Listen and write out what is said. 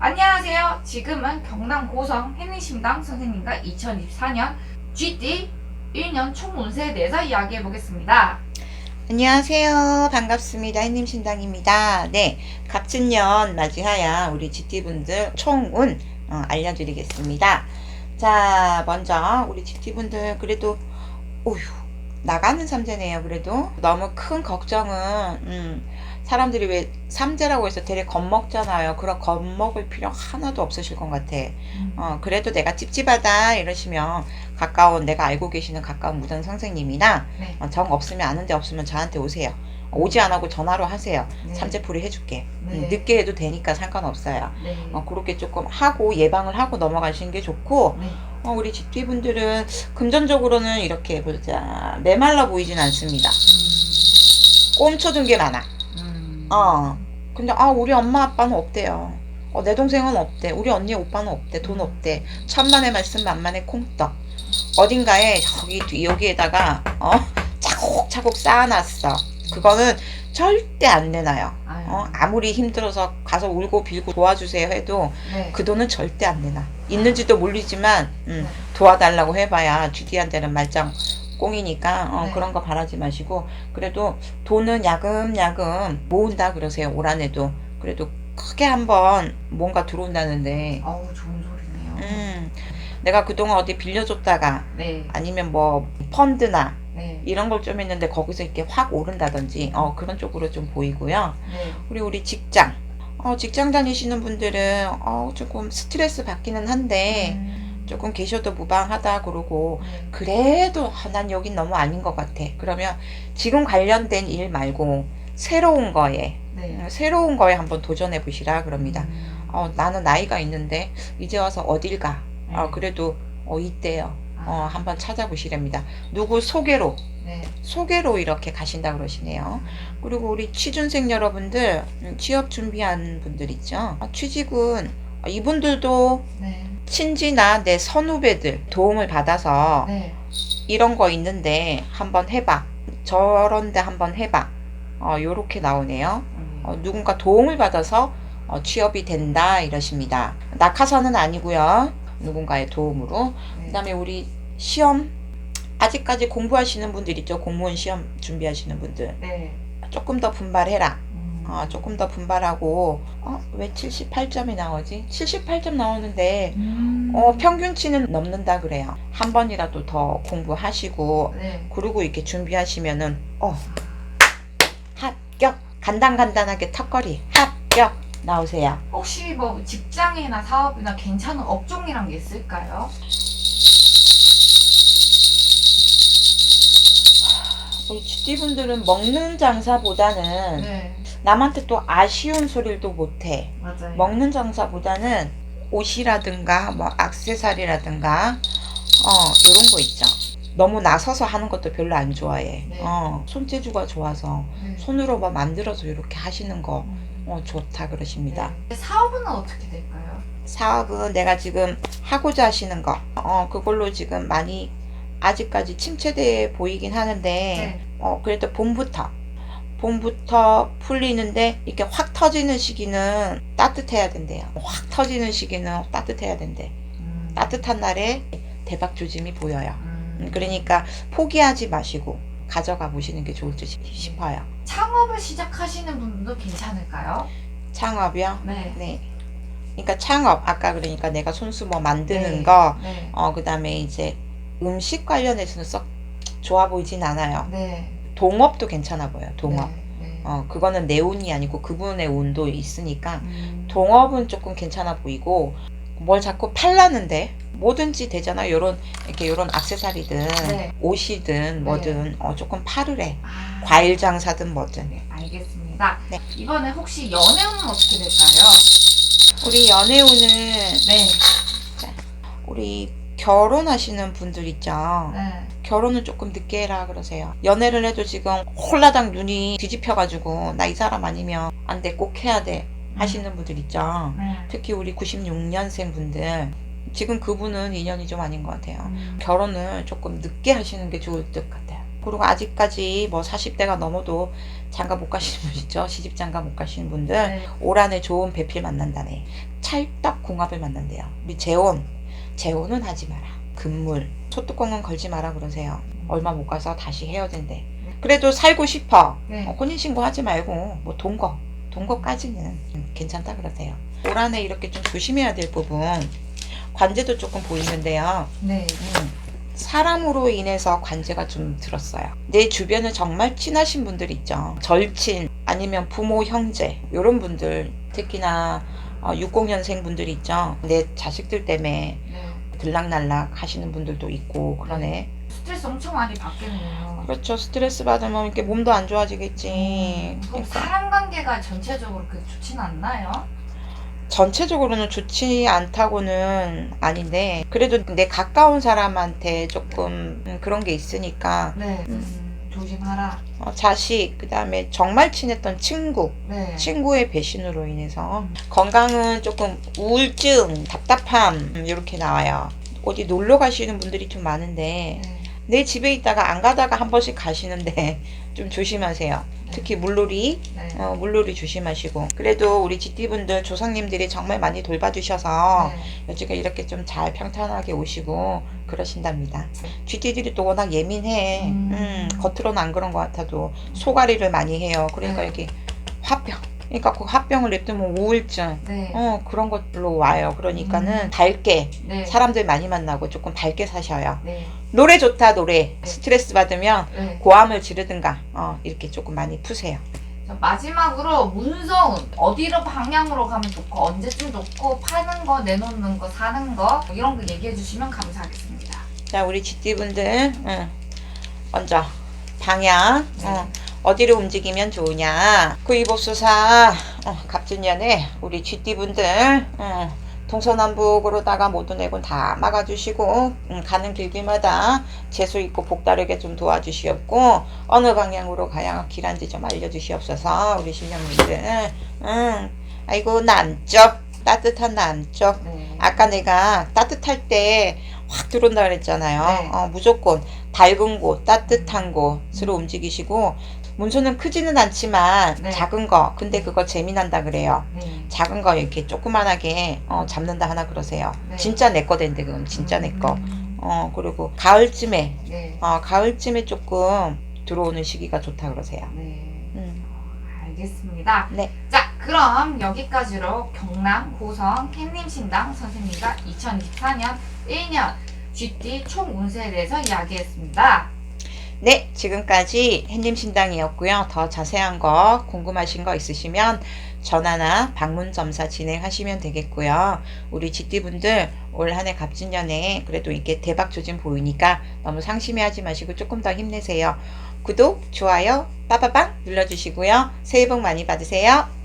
안녕하세요. 지금은 경남 고성 햇님심당 선생님과 2024년 GT 1년 총운세에 대해서 이야기해 보겠습니다. 안녕하세요. 반갑습니다. 햇님 신당입니다. 네, 갑진년 맞이하여 우리 GT분들 총운 어, 알려드리겠습니다. 자, 먼저 우리 GT분들 그래도 오휴 나가는 삼재네요. 그래도 너무 큰 걱정은 음, 사람들이 왜 삼재라고 해서 되레 겁먹잖아요. 그런 겁먹을 필요 하나도 없으실 것 같아. 어, 그래도 내가 찝찝하다 이러시면 가까운 내가 알고 계시는 가까운 무당 선생님이나 네. 어, 정 없으면 아는 데 없으면 저한테 오세요. 오지 안 하고 전화로 하세요. 네. 삼재풀이 해줄게. 네. 음, 늦게 해도 되니까 상관없어요. 네. 어, 그렇게 조금 하고 예방을 하고 넘어가시는 게 좋고 네. 어, 우리 집뒤분들은 금전적으로는 이렇게 보자 메말라 보이진 않습니다. 꼼쳐둔 게 많아. 음. 어. 근데 아 우리 엄마 아빠는 없대요. 어, 내 동생은 없대. 우리 언니 오빠는 없대. 돈 없대. 천만의 말씀 만만의 콩떡. 어딘가에 저기 뒤 여기에다가 어 차곡차곡 쌓아놨어. 그거는 절대 안 내놔요. 어, 아무리 힘들어서 가서 울고 빌고 도와주세요 해도 네. 그 돈은 절대 안 내놔. 있는지도 모르지만 음, 네. 도와달라고 해봐야 GD한테는 말짱 꽁이니까 어, 네. 그런 거 바라지 마시고 그래도 돈은 야금야금 모은다 그러세요 올 한해도 그래도 크게 한번 뭔가 들어온다는데 어우 좋은 소리네요. 음, 내가 그동안 어디 빌려줬다가 네. 아니면 뭐 펀드나 네. 이런 걸 좀 했는데 거기서 이렇게 확 오른다든지 어, 그런 쪽으로 좀 보이고요 네. 우리 우리 직장 어, 직장 다니시는 분들은 어, 조금 스트레스 받기는 한데 음. 조금 계셔도 무방하다 그러고 네. 그래도 아, 난 여긴 너무 아닌 것 같아. 그러면 지금 관련된 일 말고 새로운 거에 네. 음, 새로운 거에 한번 도전해 보시라 그럽니다. 음. 어, 나는 나이가 있는데 이제 와서 어딜 가? 어, 네. 그래도 어, 이때요. 어, 아. 한번 찾아보시랍니다. 누구 소개로 네. 소개로 이렇게 가신다 그러시네요. 그리고 우리 취준생 여러분들 음, 취업 준비한 분들 있죠. 아, 취직은 아, 이분들도 네. 친지나 내 선후배들 도움을 받아서 네. 이런 거 있는데 한번 해봐. 저런데 한번 해봐. 어, 요렇게 나오네요. 음. 어, 누군가 도움을 받아서 어, 취업이 된다 이러십니다. 낙하산은 아니고요. 누군가의 도움으로. 네. 그 다음에 우리 시험 아직까지 공부하시는 분들 있죠. 공무원 시험 준비하시는 분들. 네. 조금 더 분발해라. 음. 어, 조금 더 분발하고 어, 왜 78점이 나오지? 78점 나오는데 음. 어, 평균치는 넘는다 그래요. 한 번이라도 더 공부하시고 네. 그리고 이렇게 준비하시면은 어 합격 간단간단하게 턱걸이 합격 나오세요. 혹시 뭐 직장이나 사업이나 괜찮은 업종이란 게 있을까요? 우리 GD분들은 먹는 장사보다는 네. 남한테 또 아쉬운 소리를 또 못해. 맞아요. 먹는 장사보다는 옷이라든가 뭐 액세서리라든가 어 이런 거 있죠. 너무 나서서 하는 것도 별로 안 좋아해. 네. 어 손재주가 좋아서 네. 손으로 막 만들어서 이렇게 하시는 거 음. 어, 좋다 그러십니다. 네. 사업은 어떻게 될까요? 사업은 내가 지금 하고자 하시는 거, 어, 그걸로 지금 많이 아직까지 침체돼 보이긴 하는데, 네. 어, 그래도 봄부터, 봄부터 풀리는데, 이렇게 확 터지는 시기는 따뜻해야 된대요. 확 터지는 시기는 따뜻해야 된대. 음. 따뜻한 날에 대박 조짐이 보여요. 음. 음, 그러니까 포기하지 마시고 가져가 보시는 게 좋을 듯 싶어요. 창업을 시작하시는 분도 괜찮을까요? 창업이요? 네. 네. 그러니까 창업 아까 그러니까 내가 손수 뭐 만드는 네. 거, 네. 어 그다음에 이제 음식 관련해서는 썩 좋아 보이진 않아요. 네. 동업도 괜찮아 보여. 요 동업. 네. 네. 어 그거는 내 운이 아니고 그분의 운도 있으니까 음. 동업은 조금 괜찮아 보이고 뭘 자꾸 팔라는데 뭐든지 되잖아. 요런 이렇게 요런 액세서리든 네. 옷이든 뭐든 어 조금 팔으래. 아. 과일 장사든 뭐든. 네, 알겠습니다. 네. 이번에 혹시 연애운은 어떻게 될까요? 우리 연애운은 네. 우리 결혼하시는 분들 있죠. 네. 결혼은 조금 늦게 해라 그러세요. 연애를 해도 지금 홀라당 눈이 뒤집혀가지고 나 이 사람 아니면 안 돼 꼭 해야 돼 하시는 분들 있죠. 네. 특히 우리 96년생 분들 지금 그분은 인연이 좀 아닌 것 같아요. 음. 결혼을 조금 늦게 하시는 게 좋을 것 같아요. 그리고 아직까지 뭐 40대가 넘어도 장가 못 가시는 분 있죠. 시집 장가 못 가시는 분들 네. 올 한해 좋은 배필 만난다네. 찰떡궁합을 만난대요. 우리 재혼. 재혼은 하지 마라. 금물. 소뚜껑은 걸지 마라 그러세요. 얼마 못 가서 다시 헤어진대. 그래도 살고 싶어. 네. 어, 혼인신고 하지 말고 뭐 동거. 동거까지는 괜찮다 그러세요. 올 한 해 이렇게 좀 조심해야 될 부분. 관제도 조금 보이는데요. 네. 음, 사람으로 인해서 관제가 좀 들었어요. 내 주변에 정말 친하신 분들 있죠. 절친 아니면 부모 형제 이런 분들 특히나 어, 60년생 분들 있죠. 내 자식들 때문에 네. 들락날락 하시는 분들도 있고 그러네. 스트레스 엄청 많이 받겠네요. 그렇죠. 스트레스 받으면 이렇게 몸도 안 좋아지겠지. 음, 그럼 그러니까 사람 관계가 전체적으로 그렇게 좋지는 않나요? 전체적으로는 좋지 않다고는 아닌데 그래도 내 가까운 사람한테 조금 음, 그런 게 있으니까 네. 음. 음, 조심하라. 어, 자식, 그 다음에 정말 친했던 친구, 네. 친구의 배신으로 인해서 건강은 조금 우울증, 답답함 이렇게 나와요. 어디 놀러 가시는 분들이 좀 많은데 네. 내 집에 있다가 안 가다가 한 번씩 가시는데 좀 조심하세요. 특히 물놀이, 네. 어, 물놀이 조심하시고 그래도 우리 지띠분들 조상님들이 정말 많이 돌봐주셔서 네. 요즘에 이렇게 좀 잘 평탄하게 오시고 그러신답니다. 쥐띠들이 또 워낙 예민해. 음. 음, 겉으로는 안 그런 것 같아도 소가리를 많이 해요. 그러니까 네. 여기 화병. 그러니까 그 화병을 냅두면 우울증. 네. 어 그런 것들로 와요. 그러니까는 음. 밝게 네. 사람들 많이 만나고 조금 밝게 사셔요. 네. 노래 좋다 노래. 네. 스트레스 받으면 네. 고함을 지르든가 어 이렇게 조금 많이 푸세요. 자, 마지막으로 문서운 어디로 방향으로 가면 좋고 언제쯤 좋고 파는 거 내놓는 거 사는 거 이런 거 얘기해 주시면 감사하겠습니다. 자 우리 쥐띠분들 응. 먼저 방향. 네. 어. 어디로 움직이면 좋으냐. 구이복수사 어, 갑진년에 우리 쥐띠분들 어, 동서남북으로다가 모든 애군 다 막아주시고 음, 가는 길길마다 재수 있고 복다르게 좀 도와주시옵고 어느 방향으로 가야 길한지 좀 알려주시옵소서 우리 신령님들 응. 아이고 남쪽 따뜻한 남쪽 네. 아까 내가 따뜻할 때 확 들어온다 그랬잖아요. 네. 어, 무조건 밝은 곳, 따뜻한 곳으로 움직이시고 문서는 크지는 않지만 네. 작은 거. 근데 그거 재미난다 그래요. 네. 작은 거 이렇게 조그만하게 어, 잡는다 하나 그러세요. 네. 진짜 내 거 된대 그럼 진짜 내 거. 음, 어 그리고 가을쯤에 네. 어, 가을쯤에 조금 들어오는 시기가 좋다 그러세요. 네. 음. 알겠습니다. 네. 자, 그럼 여기까지로 경남 고성 햇님신당 선생님과 2024년 1년 GT 총 운세에 대해서 이야기했습니다. 네, 지금까지 햇님 신당이었고요. 더 자세한 거 궁금하신 거 있으시면 전화나 방문 점사 진행하시면 되겠고요. 우리 지띠분들 올 한 해 갑진년에 그래도 이렇게 대박 조짐 보이니까 너무 상심해하지 마시고 조금 더 힘내세요. 구독, 좋아요, 빠바방 눌러주시고요. 새해 복 많이 받으세요.